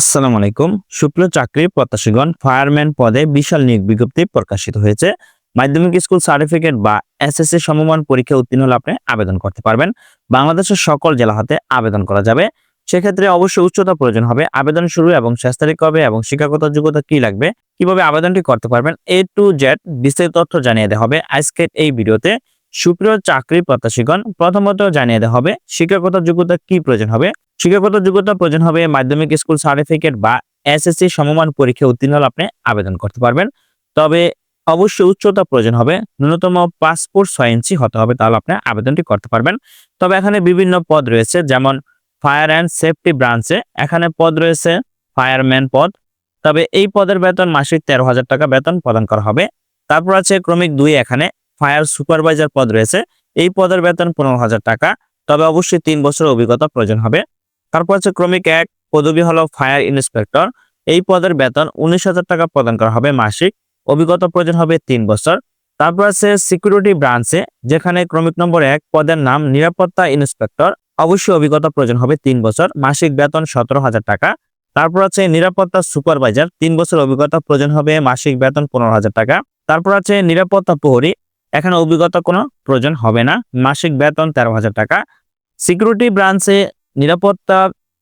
আসসালামু আলাইকুম। শুক্ল চাকরি প্রত্যাশীগণ, ফায়ারম্যান পদে বিশাল নিয়োগ বিজ্ঞপ্তি প্রকাশিত হয়েছে। মাধ্যমিক স্কুল সার্টিফিকেট বা এসএসসি সমমান পরীক্ষা উত্তীর্ণ হলে আপনি আবেদন করতে পারবেন। বাংলাদেশের সকল জেলা হতে আবেদন করা যাবে। সেক্ষেত্রে অবশ্যই উচ্চতা প্রয়োজন হবে, আবেদন শুরু এবং শেষ তারিখ কবে এবং শিক্ষাগত যোগ্যতা কি লাগবে, কীভাবে আবেদনটি করতে পারবেন এ টু জেড বিস্তারিত তথ্য জানিয়ে দেওয়া হবে আজকের এই ভিডিওতে। সুপ্রিয় চাকরি প্রত্যাশীগণ, প্রথমত জানিয়ে দেওয়া হবে, শিক্ষাগত যোগ্যতা কি প্রয়োজন হবে? শিক্ষাগত যোগ্যতা প্রয়োজন হবে মাধ্যমিক স্কুল সার্টিফিকেট বা এসএসসি সমমান পরীক্ষা উত্তীর্ণ হলে আপনি আবেদন করতে পারবেন। তবে অবশ্যই উচ্চতা প্রয়োজন হবে, ন্যূনতম পাসপোর্ট ছয় ইঞ্চি হতে হবে, তাহলে আপনি আবেদনটি করতে পারবেন। তবে এখানে বিভিন্ন পদ রয়েছে, যেমন ফায়ার অ্যান্ড সেফটি ব্রাঞ্চে, এখানে পদ রয়েছে ফায়ারম্যান পদ। তবে এই পদের বেতন মাসিক তেরো হাজার টাকা বেতন প্রদান করা হবে। তারপর আছে ক্রমিক দুই এখানে ফায়ার সুপারভাইজার পদ রয়েছে। এই পদের বেতন পনেরো হাজার টাকা। তবে অবশ্যই তিন বছর অভিজ্ঞতা প্রয়োজন হবে। তারপর আছে ক্রমিক এক, পদবি হলো ফায়ার ইন্সপেক্টর। এই পদের বেতন উনিশ হাজার টাকা প্রদান করা হবে মাসিক। অভিজ্ঞতা প্রয়োজন হবে তিন বছর। তারপর আছে সিকিউরিটি ব্রাঞ্চে, যেখানে ক্রমিক নম্বর এক পদের নাম নিরাপত্তা ইন্সপেক্টর। অবশ্যই অভিজ্ঞতা প্রয়োজন হবে তিন বছর। মাসিক বেতন সতেরো হাজার টাকা। তারপর আছে নিরাপত্তা সুপারভাইজার, তিন বছর অভিজ্ঞতা প্রয়োজন হবে মাসিক বেতন পনেরো হাজার টাকা। তারপর আছে নিরাপত্তা প্রহরী এখানে অভিজ্ঞতা কোনো প্রয়োজন হবে না। মাসিক বেতন তেরো হাজার টাকা। সিকিউরিটি ব্রাঞ্চে নিরাপত্তা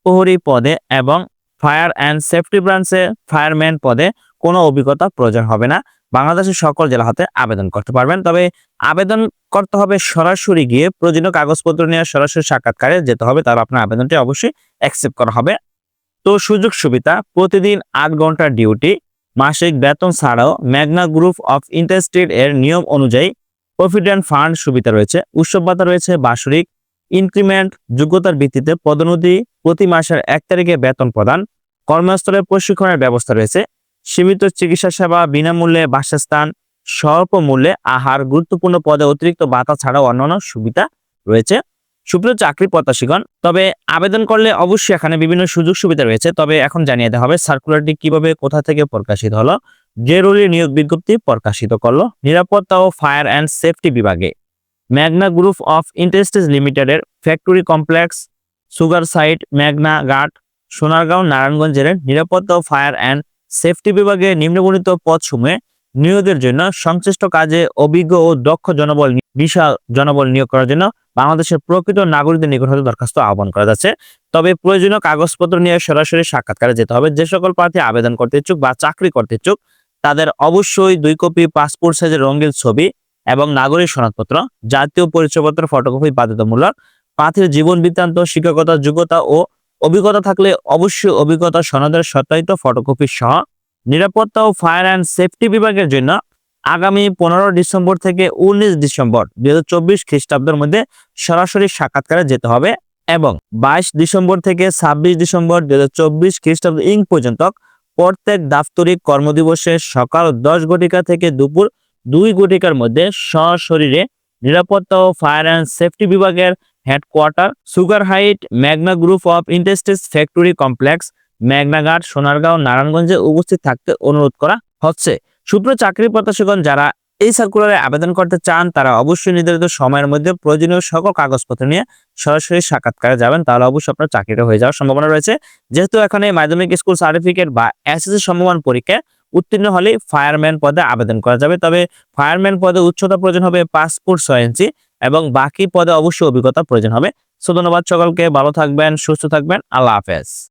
প্রহরী পদে এবং ফায়ার অ্যান্ড সেফটি ব্রাঞ্চে ফায়ারম্যান পদে কোনো অভিজ্ঞতা প্রয়োজন হবে না। বাংলাদেশের সকল জেলা হাতে আবেদন করতে পারবেন। তবে আবেদন করতে হবে সরাসরি গিয়ে। প্রয়োজনীয় কাগজপত্র নিয়ে সরাসরি সাক্ষাৎকারে যেতে হবে। তাহলে আপনার আবেদনটি অবশ্যই অ্যাকসেপ্ট করা হবে। তো সুযোগ সুবিধা, প্রতিদিন আট ঘণ্টার ডিউটি মাসিক বেতন ছাড়াও ম্যাগনা গ্রুপ অফ ইন্টারেস্টেড এর নিয়ম অনুযায়ী প্রভিডেন্ট ফান্ড সুবিধা রয়েছে উৎসব ভাতা রয়েছে বাৎসরিক ইনক্রিমেন্ট যোগ্যতার ভিত্তিতে পদোন্নতি প্রতি মাসের এক তারিখে বেতন প্রদান কর্মস্থলে প্রশিক্ষণের ব্যবস্থা রয়েছে, সীমিত চিকিৎসা সেবা, বিনামূল্যে বাসস্থান, স্বল্প মূল্যে আহার, গুরুত্বপূর্ণ পদে অতিরিক্ত ভাতা ছাড়াও অন্যান্য সুবিধা রয়েছে। সুপ্রিয় চাকরি প্রত্যাশীগণ, তবে আবেদন করলে অবশ্যই এখানে বিভিন্ন সুযোগ সুবিধা রয়েছে, তবে এখন জানিয়ে দেওয়া হবে সার্কুলারটি কীভাবে, কোথা থেকে প্রকাশিত হলো জেরুরি নিয়োগ বিজ্ঞপ্তি প্রকাশিত করল নিরাপত্তা ও ফায়ার অ্যান্ড সেফটি বিভাগে। ম্যাগনা গ্রুপ অফ ইন্ডাস্ট্রিজ লিমিটেডের factory complex, sugar site, Magna Ghat, Sonargaon, নারায়ণগঞ্জের নিরাপত্তা ও ফায়ার অ্যান্ড সেফটি বিভাগে নিম্নবর্ণিত পদসমূহে নিয়োগের জন্য সংশ্লিষ্ট কাজে অভিজ্ঞ ও দক্ষ জনবল বিশাল জনবল নিয়োগ করার জন্য বাংলাদেশের প্রকৃত নাগরিকদের নিকট হতে দরখাস্ত আহ্বান করা যাচ্ছে। তবে প্রয়োজনীয় কাগজপত্র নিয়ে সরাসরি সাক্ষাৎকারে যেতে হবে। যে সকল প্রার্থী আবেদন করতে ইচ্ছুক বা চাকরি করতে ইচ্ছুক তাদের অবশ্যই দুই কপি পাসপোর্ট সাইজের রঙিন ছবি এবং নাগরিক সনদপত্র, জাতীয় পরিচয়পত্র ফটোকপি বাধ্যতামূলক প্রার্থীর জীবন বৃত্তান্ত শিক্ষকতা যোগ্যতা ও অভিজ্ঞতা থাকলে অবশ্যই অভিজ্ঞতা সনদের সত্যায়িত ফটোকপি সহ নিরাপত্তা ও ফায়ার অ্যান্ড সেফটি বিভাগের জন্য আগামী পনেরো ডিসেম্বর থেকে উনিশ ডিসেম্বর দুই হাজার চব্বিশ খ্রিস্টাব্দের মধ্যে সরাসরি সাক্ষাৎকারে যেতে হবে এবং বাইশ ডিসেম্বর থেকে ছাব্বিশ ডিসেম্বর দুই হাজার চব্বিশ খ্রিস্টাব্দ ইং পর্যন্ত প্রত্যেক দাপ্তরিক কর্মদিবসে সকাল দশ ঘটিকা থেকে দুপুর দুই ঘটিকার মধ্যে সশরীরে নিরাপত্তা ও ফায়ার অ্যান্ড সেফটি বিভাগের headquarter, sugar height, Magna group of industries factory complex Magnaghat Sonargaon, নারায়ণগঞ্জে উপস্থিত থাকতে অনুরোধ করা হচ্ছে। সূত্র চাকরি প্রত্যাশীগণ, যারা এই সার্কুলারে আবেদন করতে চান, তারা অবশ্যই নির্ধারিত সময়ের মধ্যে প্রয়োজনীয় সকল কাগজপত্র নিয়ে সরাসরি সাক্ষাৎকারে যাবেন। তাহলে অবশ্যই আপনার চাকরিটা হয়ে যাওয়ার সম্ভাবনা রয়েছে। যেহেতু এখানে মাধ্যমিক স্কুল সার্টিফিকেট বা এসএসসি সমমান পরীক্ষায় উত্তীর্ণ হলে ফায়ারম্যান পদে আবেদন করা যাবে। তবে ফায়ারম্যান পদে উচ্চতা প্রয়োজন হবে পাসপোর্ট ছয় ইঞ্চি এবং বাকি পদে অবশ্যই অভিজ্ঞতা প্রয়োজন হবে। সো ধন্যবাদ সকলকে, ভালো থাকবেন, সুস্থ থাকবেন, আল্লাহ হাফেজ।